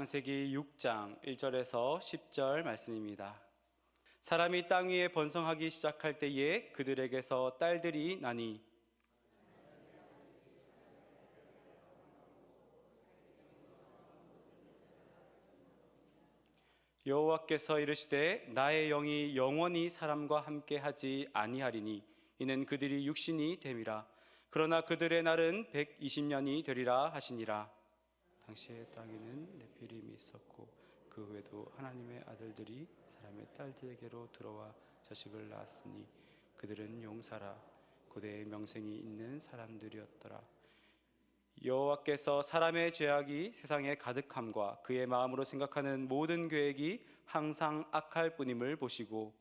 창세기 6장 1절에서 10절 말씀입니다. 사람이 땅 위에 번성하기 시작할 때에 그들에게서 딸들이 나니 여호와께서 이르시되 나의 영이 영원히 사람과 함께 하지 아니하리니 이는 그들이 육신이 됨이라 그러나 그들의 날은 120년이 되리라 하시니라 당시의 땅에는 네피림이 있었고 그 외에도 하나님의 아들들이 사람의 딸들에게로 들어와 자식을 낳았으니 그들은 용사라. 고대의 명생이 있는 사람들이었더라. 여호와께서 사람의 죄악이 세상에 가득함과 그의 마음으로 생각하는 모든 계획이 항상 악할 뿐임을 보시고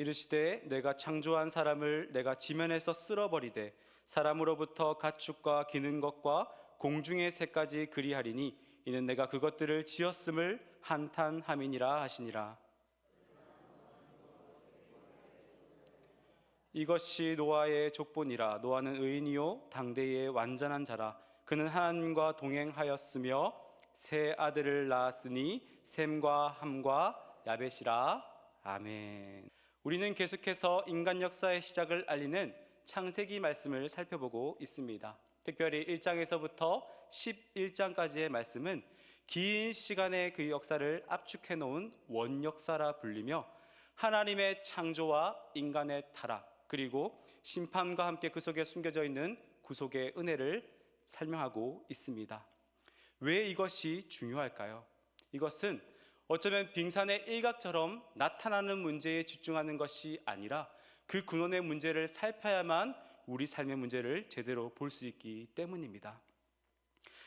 이르시되 내가 창조한 사람을 내가 지면에서 쓸어버리되 사람으로부터 가축과 기는 것과 공중의 새까지 그리하리니 이는 내가 그것들을 지었음을 한탄함이니라 하시니라. 이것이 노아의 족본이라 노아는 의인이요 당대의 완전한 자라. 그는 하나님과 동행하였으며 세 아들을 낳았으니 셈과 함과 야벳이라. 아멘. 우리는 계속해서 인간 역사의 시작을 알리는 창세기 말씀을 살펴보고 있습니다. 특별히 1장에서부터 11장까지의 말씀은 긴 시간의 그 역사를 압축해 놓은 원역사라 불리며 하나님의 창조와 인간의 타락 그리고 심판과 함께 그 속에 숨겨져 있는 구속의 은혜를 설명하고 있습니다. 왜 이것이 중요할까요? 이것은 어쩌면 빙산의 일각처럼 나타나는 문제에 집중하는 것이 아니라 그 근원의 문제를 살펴야만 우리 삶의 문제를 제대로 볼 수 있기 때문입니다.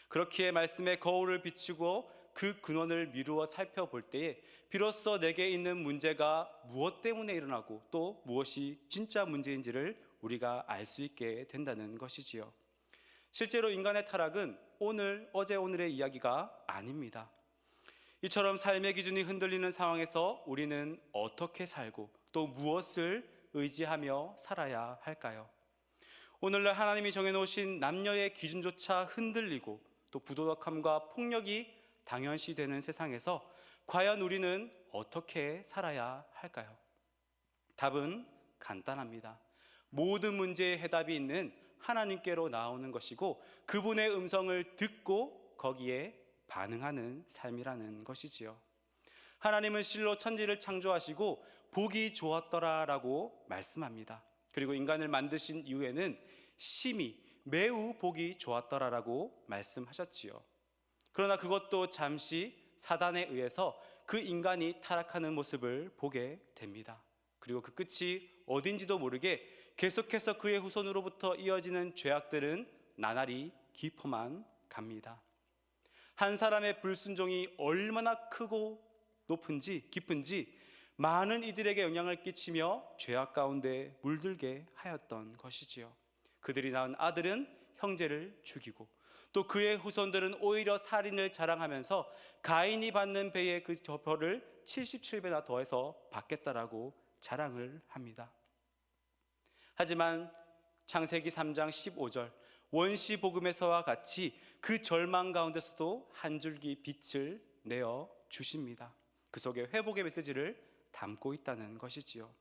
그렇기에 말씀의 거울을 비추고 그 근원을 미루어 살펴볼 때에 비로소 내게 있는 문제가 무엇 때문에 일어나고 또 무엇이 진짜 문제인지를 우리가 알 수 있게 된다는 것이지요. 실제로 인간의 타락은 오늘, 어제, 오늘의 이야기가 아닙니다. 이처럼 삶의 기준이 흔들리는 상황에서 우리는 어떻게 살고 또 무엇을 의지하며 살아야 할까요? 오늘날 하나님이 정해놓으신 남녀의 기준조차 흔들리고 또 부도덕함과 폭력이 당연시 되는 세상에서 과연 우리는 어떻게 살아야 할까요? 답은 간단합니다. 모든 문제의 해답이 있는 하나님께로 나오는 것이고 그분의 음성을 듣고 거기에 반응하는 삶이라는 것이지요. 하나님은 실로 천지를 창조하시고 보기 좋았더라라고 말씀합니다. 그리고 인간을 만드신 이후에는 심히 매우 보기 좋았더라라고 말씀하셨지요. 그러나 그것도 잠시 사단에 의해서 그 인간이 타락하는 모습을 보게 됩니다. 그리고 그 끝이 어딘지도 모르게 계속해서 그의 후손으로부터 이어지는 죄악들은 나날이 깊어만 갑니다. 한 사람의 불순종이 얼마나 크고 높은지 깊은지 많은 이들에게 영향을 끼치며 죄악 가운데 물들게 하였던 것이지요. 그들이 낳은 아들은 형제를 죽이고 또 그의 후손들은 오히려 살인을 자랑하면서 가인이 받는 배의 그 벌을 77배나 더해서 받겠다라고 자랑을 합니다. 하지만 창세기 3장 15절 원시 복음에서와 같이 그 절망 가운데서도 한 줄기 빛을 내어 주십니다. 그 속에 회복의 메시지를 담고 있다는 것이지요.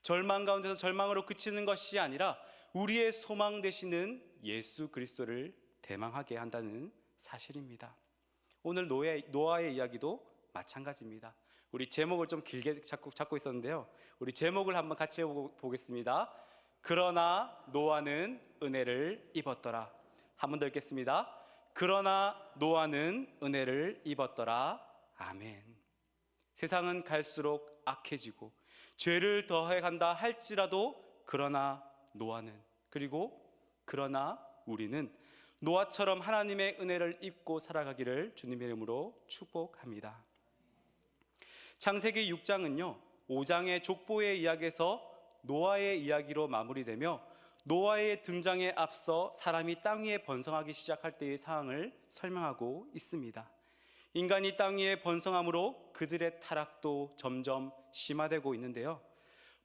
절망 가운데서 절망으로 그치는 것이 아니라 우리의 소망 되시는 예수 그리스도를 대망하게 한다는 사실입니다. 오늘 노예, 노아의 이야기도 마찬가지입니다. 우리 제목을 좀 길게 잡고, 잡고 있었는데요. 우리 제목을 한번 같이 보겠습니다. 그러나 노아는 은혜를 입었더라. 한 번 더 읽겠습니다. 그러나 노아는 은혜를 입었더라. 아멘. 세상은 갈수록 악해지고 죄를 더해 간다 할지라도 그러나 노아는 그리고 그러나 우리는 노아처럼 하나님의 은혜를 입고 살아가기를 주님의 이름으로 축복합니다. 창세기 6장은요. 5장의 족보의 이야기에서 노아의 이야기로 마무리되며 노아의 등장에 앞서 사람이 땅 위에 번성하기 시작할 때의 상황을 설명하고 있습니다. 인간이 땅 위에 번성함으로 그들의 타락도 점점 심화되고 있는데요.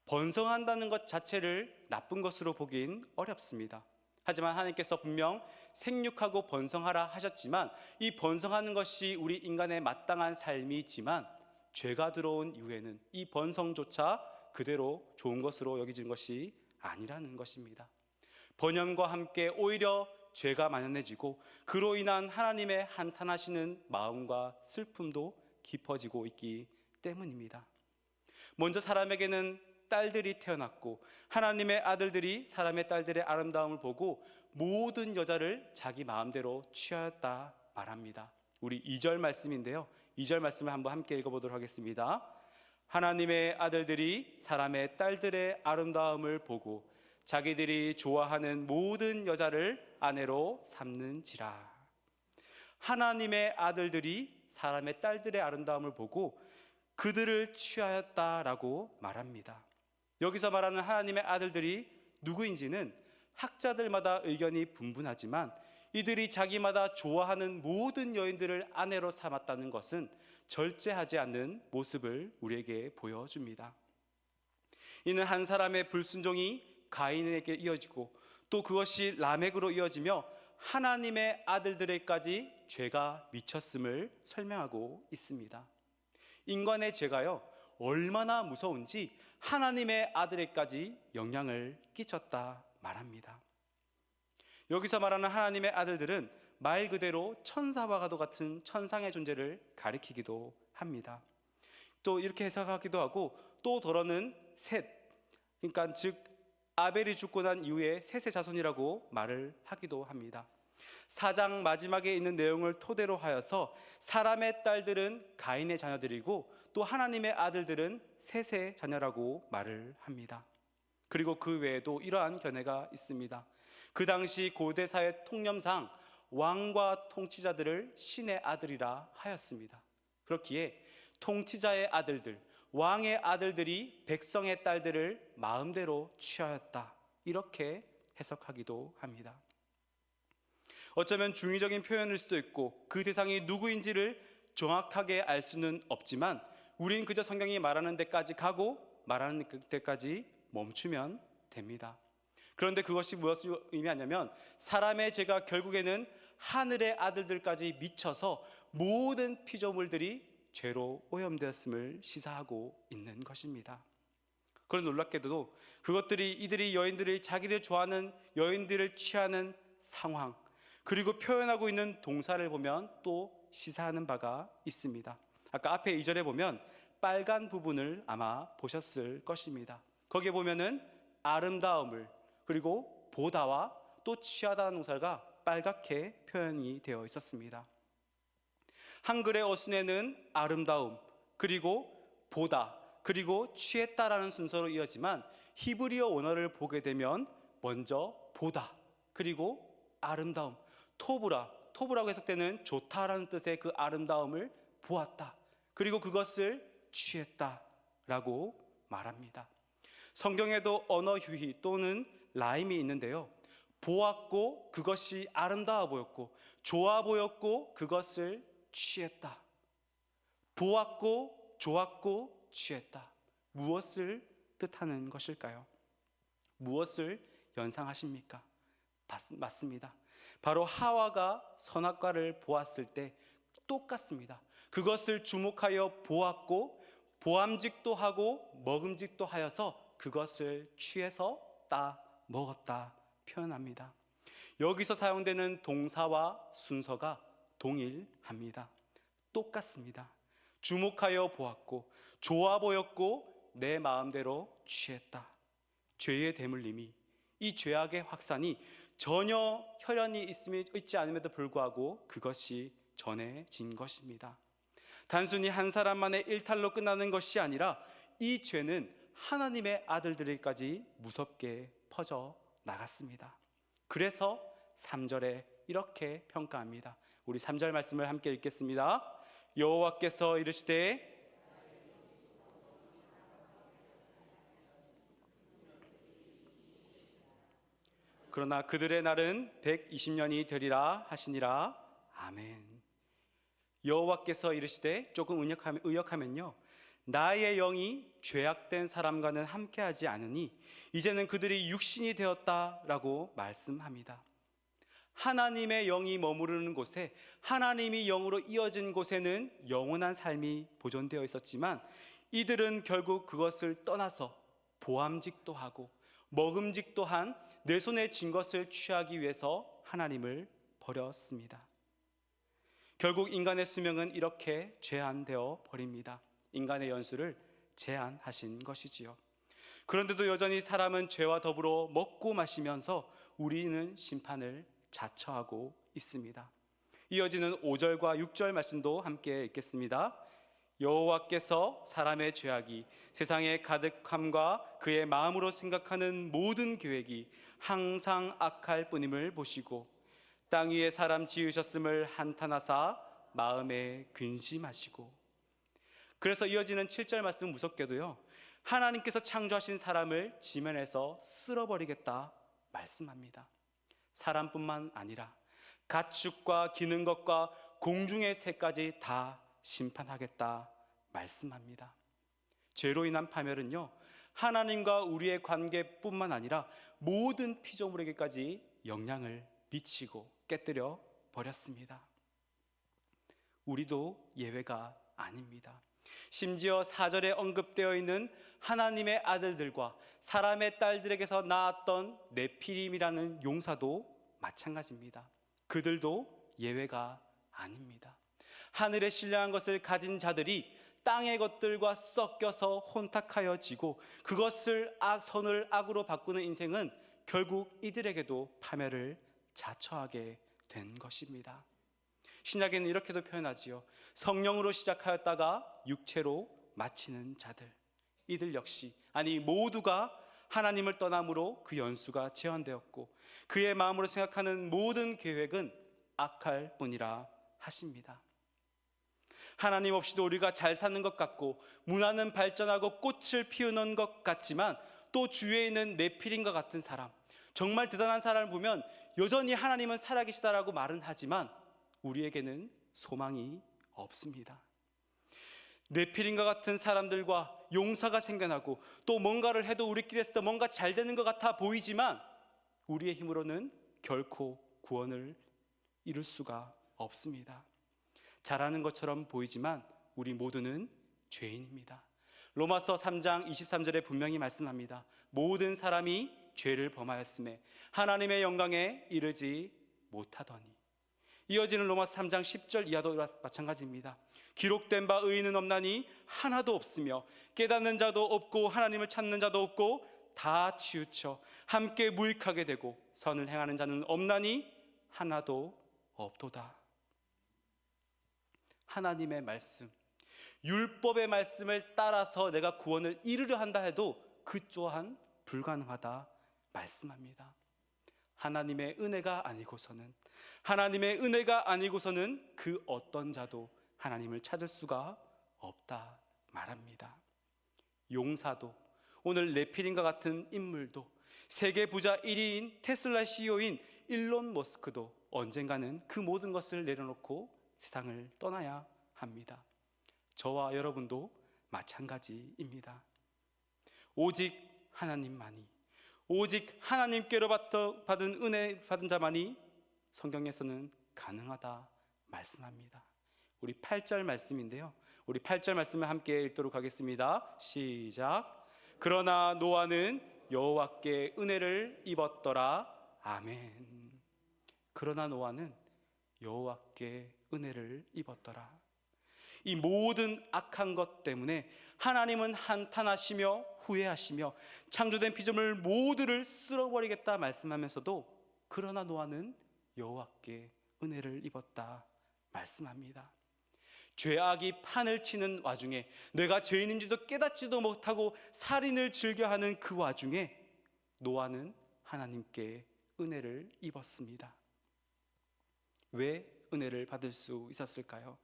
번성한다는 것 자체를 나쁜 것으로 보긴 어렵습니다. 하지만 하나님께서 분명 생육하고 번성하라 하셨지만 이 번성하는 것이 우리 인간의 마땅한 삶이지만 죄가 들어온 이후에는 이 번성조차 그대로 좋은 것으로 여겨진 것이 아니라는 것입니다. 번영과 함께 오히려 죄가 만연해지고 그로 인한 하나님의 한탄하시는 마음과 슬픔도 깊어지고 있기 때문입니다. 먼저 사람에게는 딸들이 태어났고 하나님의 아들들이 사람의 딸들의 아름다움을 보고 모든 여자를 자기 마음대로 취하였다 말합니다. 우리 2절 말씀인데요. 2절 말씀을 한번 함께 읽어보도록 하겠습니다. 하나님의 아들들이 사람의 딸들의 아름다움을 보고 자기들이 좋아하는 모든 여자를 아내로 삼는지라. 하나님의 아들들이 사람의 딸들의 아름다움을 보고 그들을 취하였다라고 말합니다. 여기서 말하는 하나님의 아들들이 누구인지는 학자들마다 의견이 분분하지만 이들이 자기마다 좋아하는 모든 여인들을 아내로 삼았다는 것은 절제하지 않는 모습을 우리에게 보여줍니다. 이는 한 사람의 불순종이 가인에게 이어지고 또 그것이 라멕으로 이어지며 하나님의 아들들에까지 죄가 미쳤음을 설명하고 있습니다. 인간의 죄가요 얼마나 무서운지 하나님의 아들에까지 영향을 끼쳤다 말합니다. 여기서 말하는 하나님의 아들들은 말 그대로 천사와 가도 같은 천상의 존재를 가리키기도 합니다. 또 이렇게 해석하기도 하고 또 더러는 셋, 그러니까 즉 아벨이 죽고 난 이후에 셋의 자손이라고 말을 하기도 합니다. 사장 마지막에 있는 내용을 토대로 하여서 사람의 딸들은 가인의 자녀들이고 또 하나님의 아들들은 셋의 자녀라고 말을 합니다. 그리고 그 외에도 이러한 견해가 있습니다. 그 당시 고대 사회 통념상 왕과 통치자들을 신의 아들이라 하였습니다. 그렇기에 통치자의 아들들, 왕의 아들들이 백성의 딸들을 마음대로 취하였다. 이렇게 해석하기도 합니다. 어쩌면 중의적인 표현일 수도 있고 그 대상이 누구인지를 정확하게 알 수는 없지만 우린 그저 성경이 말하는 데까지 가고 말하는 데까지 멈추면 됩니다. 그런데 그것이 무엇을 의미하냐면 사람의 죄가 결국에는 하늘의 아들들까지 미쳐서 모든 피조물들이 죄로 오염되었음을 시사하고 있는 것입니다. 그런 놀랍게도 그것들이 이들이 여인들이 자기들 좋아하는 여인들을 취하는 상황 그리고 표현하고 있는 동사를 보면 또 시사하는 바가 있습니다. 아까 앞에 2절에 보면 빨간 부분을 아마 보셨을 것입니다. 거기에 보면은 아름다움을 그리고 보다와 또 취하다는 동사가 빨갛게 표현이 되어 있었습니다. 한글의 어순에는 아름다움 그리고 보다 그리고 취했다라는 순서로 이어지만 히브리어 원어를 보게 되면 먼저 보다 그리고 아름다움 토브라 토브라고 해석되는 좋다라는 뜻의 그 아름다움을 보았다 그리고 그것을 취했다라고 말합니다. 성경에도 언어 휴희 또는 라임이 있는데요. 보았고 그것이 아름다워 보였고 좋아 보였고 그것을 취했다. 보았고 좋았고 취했다. 무엇을 뜻하는 것일까요? 무엇을 연상하십니까? 맞습니다. 바로 하와가 선악과를 보았을 때 똑같습니다. 그것을 주목하여 보았고 보암직도 하고 먹음직도 하여서 그것을 취해서 따 먹었다 표현합니다. 여기서 사용되는 동사와 순서가 동일합니다. 똑같습니다. 주목하여 보았고 좋아 보였고 내 마음대로 취했다. 죄의 대물림이 이 죄악의 확산이 전혀 혈연이 있지 않음에도 불구하고 그것이 전해진 것입니다. 단순히 한 사람만의 일탈로 끝나는 것이 아니라 이 죄는 하나님의 아들들에까지 무섭게 퍼져 나갔습니다. 그래서 3절에 이렇게 평가합니다. 우리 3절 말씀을 함께 읽겠습니다. 여호와께서 이르시되 그러나 그들의 날은 120년이 되리라 하시니라. 아멘. 여호와께서 이르시되 조금 의역하면요. 나의 영이 죄악된 사람과는 함께하지 않으니 이제는 그들이 육신이 되었다라고 말씀합니다. 하나님의 영이 머무르는 곳에 하나님이 영으로 이어진 곳에는 영원한 삶이 보존되어 있었지만 이들은 결국 그것을 떠나서 보암직도 하고 먹음직도 한내 손에 쥔 것을 취하기 위해서 하나님을 버렸습니다. 결국 인간의 수명은 이렇게 제한되어 버립니다. 인간의 연수를 제한하신 것이지요. 그런데도 여전히 사람은 죄와 더불어 먹고 마시면서 우리는 심판을 자처하고 있습니다. 이어지는 5절과 6절 말씀도 함께 읽겠습니다. 여호와께서 사람의 죄악이 세상에 가득함과 그의 마음으로 생각하는 모든 계획이 항상 악할 뿐임을 보시고 땅 위에 사람 지으셨음을 한탄하사 마음에 근심하시고 그래서 이어지는 7절 말씀 무섭게도요. 하나님께서 창조하신 사람을 지면에서 쓸어버리겠다 말씀합니다. 사람뿐만 아니라 가축과 기는 것과 공중의 새까지 다 심판하겠다 말씀합니다. 죄로 인한 파멸은요. 하나님과 우리의 관계뿐만 아니라 모든 피조물에게까지 영향을 미치고 깨뜨려 버렸습니다. 우리도 예외가 아닙니다. 심지어 사절에 언급되어 있는 하나님의 아들들과 사람의 딸들에게서 낳았던 네피림이라는 용사도 마찬가지입니다. 그들도 예외가 아닙니다. 하늘에 신령한 것을 가진 자들이 땅의 것들과 섞여서 혼탁하여 지고 그것을 악 선을 악으로 바꾸는 인생은 결국 이들에게도 파멸을 자처하게 된 것입니다. 신약에는 이렇게도 표현하지요. 성령으로 시작하였다가 육체로 마치는 자들. 이들 역시 아니 모두가 하나님을 떠남으로 그 연수가 제한되었고 그의 마음으로 생각하는 모든 계획은 악할 뿐이라 하십니다. 하나님 없이도 우리가 잘 사는 것 같고 문화는 발전하고 꽃을 피우는 것 같지만 또 주위에 있는 네필인과 같은 사람 정말 대단한 사람을 보면 여전히 하나님은 살아계시다라고 말은 하지만 우리에게는 소망이 없습니다. 네필인과 같은 사람들과 용사가 생겨나고 또 뭔가를 해도 우리끼리 했을 때 뭔가 잘 되는 것 같아 보이지만 우리의 힘으로는 결코 구원을 이룰 수가 없습니다. 잘하는 것처럼 보이지만 우리 모두는 죄인입니다. 로마서 3장 23절에 분명히 말씀합니다. 모든 사람이 죄를 범하였음에 하나님의 영광에 이르지 못하더니 이어지는 로마서 3장 10절 이하도 마찬가지입니다. 기록된 바 의인은 없나니 하나도 없으며 깨닫는 자도 없고 하나님을 찾는 자도 없고 다 치우쳐 함께 무익하게 되고 선을 행하는 자는 없나니 하나도 없도다. 하나님의 말씀, 율법의 말씀을 따라서 내가 구원을 이루려 한다 해도 그 또한 불가능하다 말씀합니다. 하나님의 은혜가 아니고서는 하나님의 은혜가 아니고서는 그 어떤 자도 하나님을 찾을 수가 없다 말합니다. 용사도 오늘 레필인과 같은 인물도 세계 부자 1위인 테슬라 CEO인 일론 머스크도 언젠가는 그 모든 것을 내려놓고 세상을 떠나야 합니다. 저와 여러분도 마찬가지입니다. 오직 하나님만이 오직 하나님께로 받은 은혜 받은 자만이 성경에서는 가능하다 말씀합니다. 우리 8절 말씀인데요. 우리 8절 말씀을 함께 읽도록 하겠습니다. 시작. 그러나 노아는 여호와께 은혜를 입었더라. 아멘. 그러나 노아는 여호와께 은혜를 입었더라. 이 모든 악한 것 때문에 하나님은 한탄하시며 후회하시며 창조된 피조물 모두를 쓸어버리겠다 말씀하면서도 그러나 노아는 여호와께 은혜를 입었다 말씀합니다. 죄악이 판을 치는 와중에 내가 죄인인지도 깨닫지도 못하고 살인을 즐겨하는 그 와중에 노아는 하나님께 은혜를 입었습니다. 왜 은혜를 받을 수 있었을까요?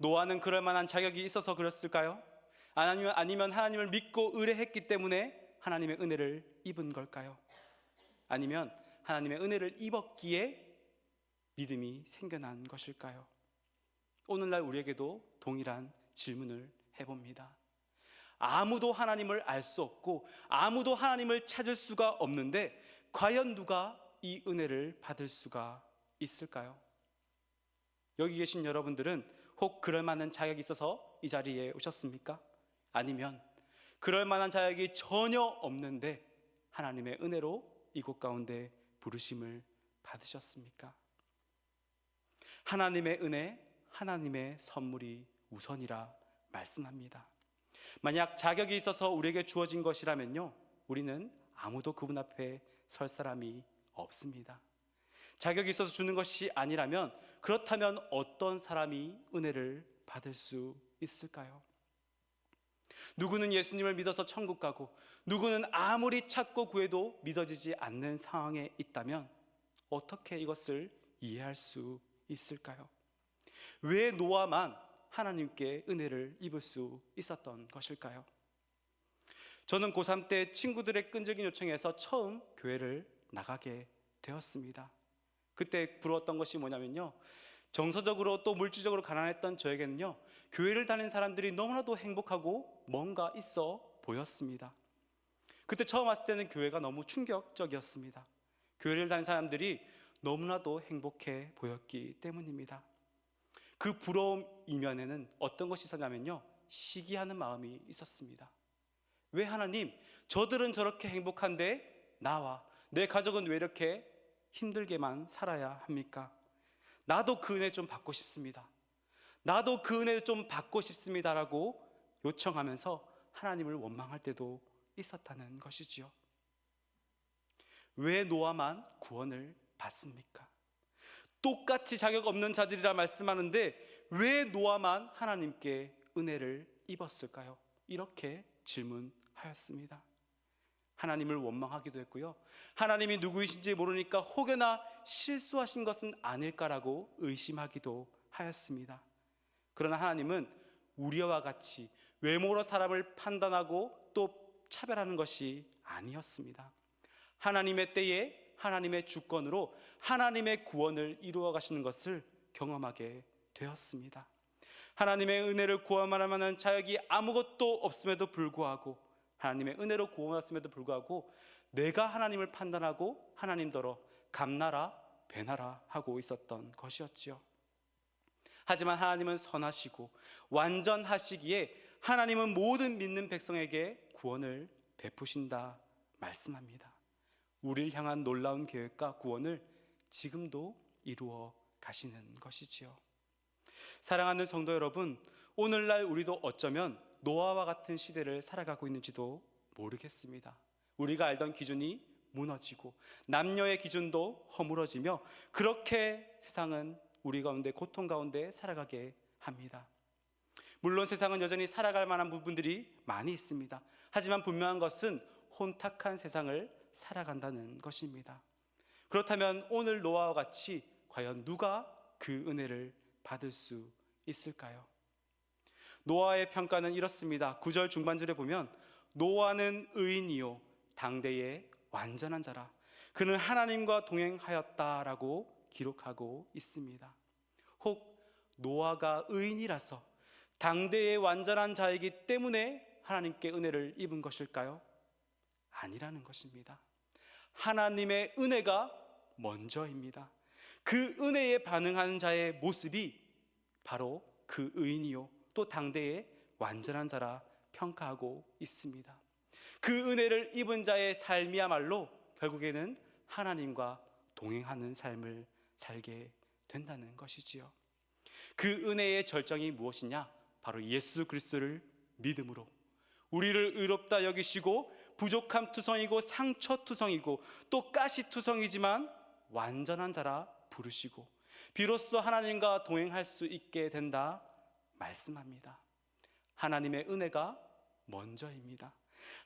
노아는 그럴 만한 자격이 있어서 그랬을까요? 아니면, 하나님을 믿고 의뢰했기 때문에 하나님의 은혜를 입은 걸까요? 아니면 하나님의 은혜를 입었기에 믿음이 생겨난 것일까요? 오늘날 우리에게도 동일한 질문을 해봅니다. 아무도 하나님을 알 수 없고 아무도 하나님을 찾을 수가 없는데 과연 누가 이 은혜를 받을 수가 있을까요? 여기 계신 여러분들은 혹 그럴 만한 자격이 있어서 이 자리에 오셨습니까? 아니면 그럴 만한 자격이 전혀 없는데 하나님의 은혜로 이곳 가운데 부르심을 받으셨습니까? 하나님의 은혜, 하나님의 선물이 우선이라 말씀합니다. 만약 자격이 있어서 우리에게 주어진 것이라면요, 우리는 아무도 그분 앞에 설 사람이 없습니다. 자격이 있어서 주는 것이 아니라면 그렇다면 어떤 사람이 은혜를 받을 수 있을까요? 누구는 예수님을 믿어서 천국 가고 누구는 아무리 찾고 구해도 믿어지지 않는 상황에 있다면 어떻게 이것을 이해할 수 있을까요? 왜 노아만 하나님께 은혜를 입을 수 있었던 것일까요? 저는 고3 때 친구들의 끈질긴 요청에서 처음 교회를 나가게 되었습니다. 그때 부러웠던 것이 뭐냐면요. 정서적으로 또 물질적으로 가난했던 저에게는요. 교회를 다닌 사람들이 너무나도 행복하고 뭔가 있어 보였습니다. 그때 처음 왔을 때는 교회가 너무 충격적이었습니다. 교회를 다닌 사람들이 너무나도 행복해 보였기 때문입니다. 그 부러움 이면에는 어떤 것이 있었냐면요. 시기하는 마음이 있었습니다. 왜 하나님, 저들은 저렇게 행복한데 나와 내 가족은 왜 이렇게 힘들게만 살아야 합니까? 나도 그 은혜 좀 받고 싶습니다. 나도 그 은혜 좀 받고 싶습니다라고 요청하면서 하나님을 원망할 때도 있었다는 것이지요. 왜 노아만 구원을 받습니까? 똑같이 자격 없는 자들이라 말씀하는데 왜 노아만 하나님께 은혜를 입었을까요? 이렇게 질문하였습니다. 하나님을 원망하기도 했고요. 하나님이 누구이신지 모르니까 혹여나 실수하신 것은 아닐까라고 의심하기도 하였습니다. 그러나 하나님은 우리와 같이 외모로 사람을 판단하고 또 차별하는 것이 아니었습니다. 하나님의 때에 하나님의 주권으로 하나님의 구원을 이루어 가시는 것을 경험하게 되었습니다. 하나님의 은혜를 구원할 만한 자격이 아무것도 없음에도 불구하고 하나님의 은혜로 구원했음에도 불구하고 내가 하나님을 판단하고 하나님더러 감나라 배나라 하고 있었던 것이었지요. 하지만 하나님은 선하시고 완전하시기에 하나님은 모든 믿는 백성에게 구원을 베푸신다 말씀합니다. 우리를 향한 놀라운 계획과 구원을 지금도 이루어 가시는 것이지요. 사랑하는 성도 여러분, 오늘날 우리도 어쩌면 노아와 같은 시대를 살아가고 있는지도 모르겠습니다. 우리가 알던 기준이 무너지고 남녀의 기준도 허물어지며 그렇게 세상은 우리 가운데 고통 가운데 살아가게 합니다. 물론 세상은 여전히 살아갈 만한 부분들이 많이 있습니다. 하지만 분명한 것은 혼탁한 세상을 살아간다는 것입니다. 그렇다면 오늘 노아와 같이 과연 누가 그 은혜를 받을 수 있을까요? 노아의 평가는 이렇습니다. 9절 중반절에 보면 노아는 의인이요 당대의 완전한 자라. 그는 하나님과 동행하였다라고 기록하고 있습니다. 혹 노아가 의인이라서 당대의 완전한 자이기 때문에 하나님께 은혜를 입은 것일까요? 아니라는 것입니다. 하나님의 은혜가 먼저입니다. 그 은혜에 반응하는 자의 모습이 바로 그 의인이요 또 당대의 완전한 자라 평가하고 있습니다. 그 은혜를 입은 자의 삶이야말로 결국에는 하나님과 동행하는 삶을 살게 된다는 것이지요. 그 은혜의 절정이 무엇이냐? 바로 예수 그리스도를 믿음으로 우리를 의롭다 여기시고 부족함 투성이고 상처 투성이고 또 가시 투성이지만 완전한 자라 부르시고 비로소 하나님과 동행할 수 있게 된다 말씀합니다. 하나님의 은혜가 먼저입니다.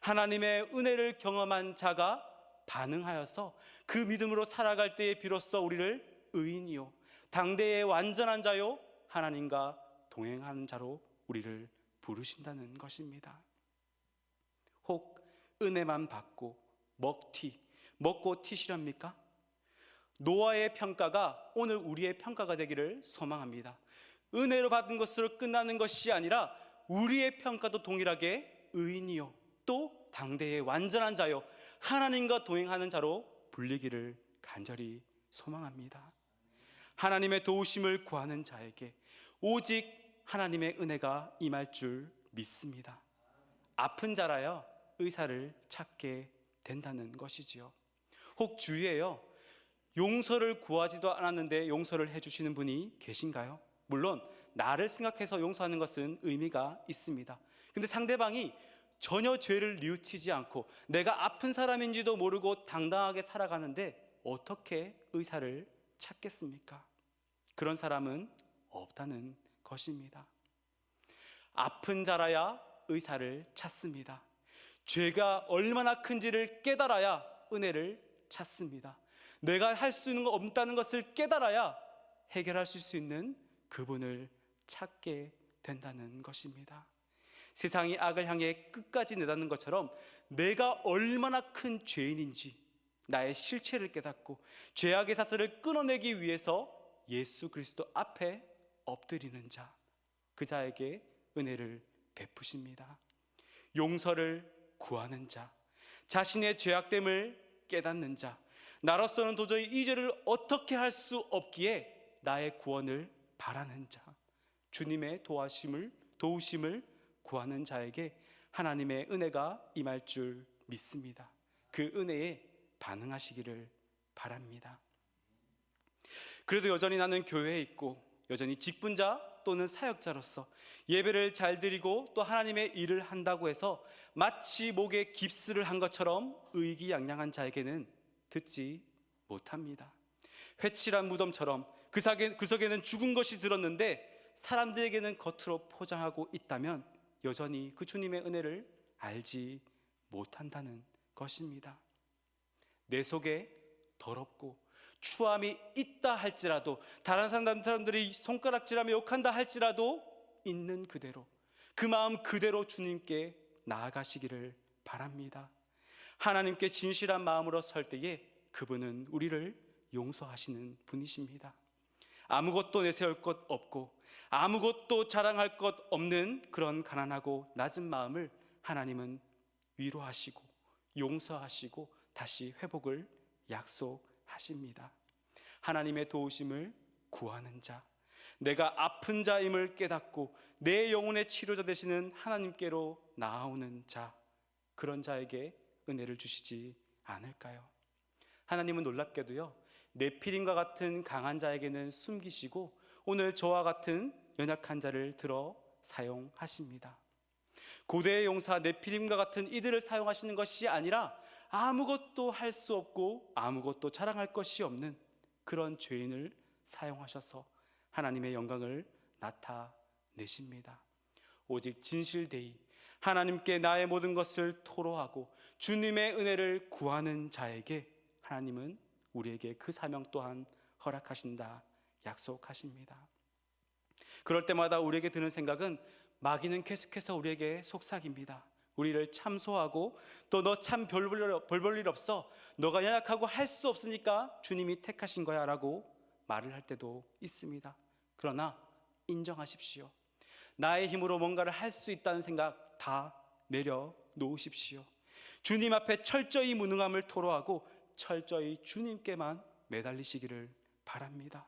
하나님의 은혜를 경험한 자가 반응하여서 그 믿음으로 살아갈 때에 비로소 우리를 의인이요 당대의 완전한 자요 하나님과 동행하는 자로 우리를 부르신다는 것입니다. 혹 은혜만 받고 먹튀 먹고 튀시렵니까? 노아의 평가가 오늘 우리의 평가가 되기를 소망합니다. 은혜로 받은 것으로 끝나는 것이 아니라 우리의 평가도 동일하게 의인이요 또 당대의 완전한 자요 하나님과 동행하는 자로 불리기를 간절히 소망합니다. 하나님의 도우심을 구하는 자에게 오직 하나님의 은혜가 임할 줄 믿습니다. 아픈 자라야 의사를 찾게 된다는 것이지요. 혹 주위에요. 용서를 구하지도 않았는데 용서를 해주시는 분이 계신가요? 물론 나를 생각해서 용서하는 것은 의미가 있습니다. 근데 상대방이 전혀 죄를 뉘우치지 않고 내가 아픈 사람인지도 모르고 당당하게 살아가는데 어떻게 의사를 찾겠습니까? 그런 사람은 없다는 것입니다. 아픈 자라야 의사를 찾습니다. 죄가 얼마나 큰지를 깨달아야 은혜를 찾습니다. 내가 할 수 있는 거 없다는 것을 깨달아야 해결할 수 있는 그분을 찾게 된다는 것입니다. 세상이 악을 향해 끝까지 내닫는 것처럼 내가 얼마나 큰 죄인인지 나의 실체를 깨닫고 죄악의 사슬을 끊어내기 위해서 예수 그리스도 앞에 엎드리는 자, 그 자에게 은혜를 베푸십니다. 용서를 구하는 자, 자신의 죄악됨을 깨닫는 자, 나로서는 도저히 이 죄를 어떻게 할 수 없기에 나의 구원을 바라는 자, 주님의 도와심을 도우심을 구하는 자에게 하나님의 은혜가 임할 줄 믿습니다. 그 은혜에 반응하시기를 바랍니다. 그래도 여전히 나는 교회에 있고 여전히 직분자 또는 사역자로서 예배를 잘 드리고 또 하나님의 일을 한다고 해서 마치 목에 깁스를 한 것처럼 의기양양한 자에게는 듣지 못합니다. 회칠한 무덤처럼 그, 사게, 그 속에는 죽은 것이 들었는데 사람들에게는 겉으로 포장하고 있다면 여전히 그 주님의 은혜를 알지 못한다는 것입니다. 내 속에 더럽고 추함이 있다 할지라도 다른 사람들이 손가락질하며 욕한다 할지라도 있는 그대로 그 마음 그대로 주님께 나아가시기를 바랍니다. 하나님께 진실한 마음으로 설 때에 그분은 우리를 용서하시는 분이십니다. 아무것도 내세울 것 없고 아무것도 자랑할 것 없는 그런 가난하고 낮은 마음을 하나님은 위로하시고 용서하시고 다시 회복을 약속하십니다. 하나님의 도우심을 구하는 자, 내가 아픈 자임을 깨닫고 내 영혼의 치료자 되시는 하나님께로 나아오는 자, 그런 자에게 은혜를 주시지 않을까요? 하나님은 놀랍게도요, 네피림과 같은 강한 자에게는 숨기시고 오늘 저와 같은 연약한 자를 들어 사용하십니다. 고대의 용사 네피림과 같은 이들을 사용하시는 것이 아니라 아무것도 할 수 없고 아무것도 자랑할 것이 없는 그런 죄인을 사용하셔서 하나님의 영광을 나타내십니다. 오직 진실되이 하나님께 나의 모든 것을 토로하고 주님의 은혜를 구하는 자에게 하나님은 우리에게 그 사명 또한 허락하신다 약속하십니다. 그럴 때마다 우리에게 드는 생각은 마귀는 계속해서 우리에게 속삭입니다. 우리를 참소하고 또 너 참 별볼일 없어. 너가 연약하고 할 수 없으니까 주님이 택하신 거야 라고 말을 할 때도 있습니다. 그러나 인정하십시오. 나의 힘으로 뭔가를 할 수 있다는 생각 다 내려 놓으십시오. 주님 앞에 철저히 무능함을 토로하고 철저히 주님께만 매달리시기를 바랍니다.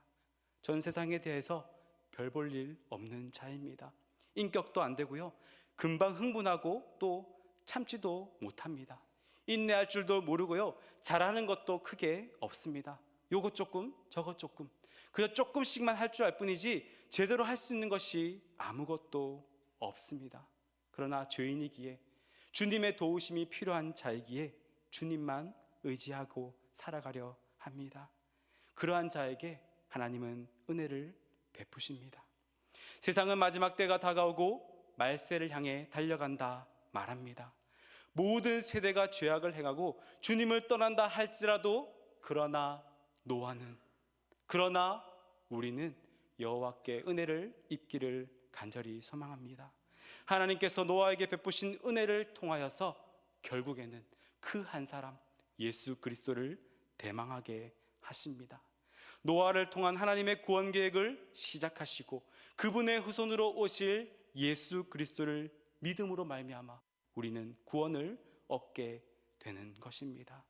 전 세상에 대해서 별 볼 일 없는 자입니다. 인격도 안 되고요. 금방 흥분하고 또 참지도 못합니다. 인내할 줄도 모르고요. 잘하는 것도 크게 없습니다. 요것 조금, 저것 조금. 그저 조금씩만 할 줄 알 뿐이지 제대로 할 수 있는 것이 아무것도 없습니다. 그러나 죄인이기에 주님의 도우심이 필요한 자이기에 주님만 의지하고 살아가려 합니다. 그러한 자에게 하나님은 은혜를 베푸십니다. 세상은 마지막 때가 다가오고 말세를 향해 달려간다 말합니다. 모든 세대가 죄악을 행하고 주님을 떠난다 할지라도 그러나 노아는 그러나 우리는 여호와께 은혜를 입기를 간절히 소망합니다. 하나님께서 노아에게 베푸신 은혜를 통하여서 결국에는 그 한 사람 예수 그리스도를 대망하게 하십니다. 노아를 통한 하나님의 구원 계획을 시작하시고 그분의 후손으로 오실 예수 그리스도를 믿음으로 말미암아 우리는 구원을 얻게 되는 것입니다.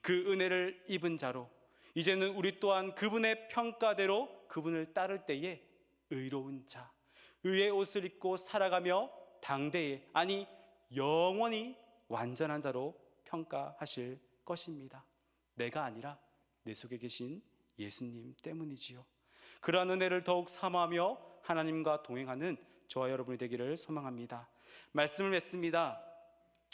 그 은혜를 입은 자로 이제는 우리 또한 그분의 평가대로 그분을 따를 때에 의로운 자, 의의 옷을 입고 살아가며 당대에 아니 영원히 완전한 자로 평가하실 것입니다. 내가 아니라 내 속에 계신 예수님 때문이지요. 그러한 은혜를 더욱 사모하며 하나님과 동행하는 저와 여러분이 되기를 소망합니다. 말씀을 맺습니다.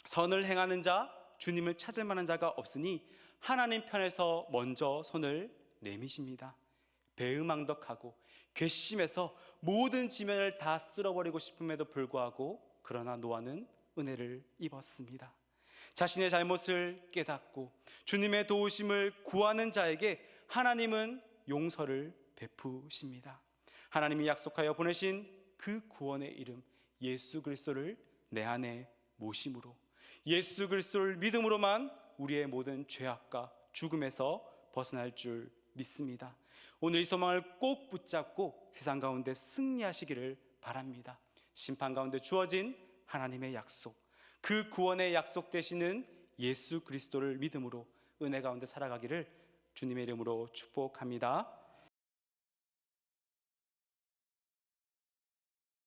선을 행하는 자, 주님을 찾을 만한 자가 없으니 하나님 편에서 먼저 손을 내미십니다. 배음망덕하고 괘씸해서 모든 지면을 다 쓸어버리고 싶음에도 불구하고 그러나 노아는 은혜를 입었습니다. 자신의 잘못을 깨닫고 주님의 도우심을 구하는 자에게 하나님은 용서를 베푸십니다. 하나님이 약속하여 보내신 그 구원의 이름 예수 그리스도를 내 안에 모심으로 예수 그리스도를 믿음으로만 우리의 모든 죄악과 죽음에서 벗어날 줄 믿습니다. 오늘 이 소망을 꼭 붙잡고 세상 가운데 승리하시기를 바랍니다. 심판 가운데 주어진 하나님의 약속, 그 구원의 약속 되시는 예수 그리스도를 믿음으로 은혜 가운데 살아가기를 주님의 이름으로 축복합니다.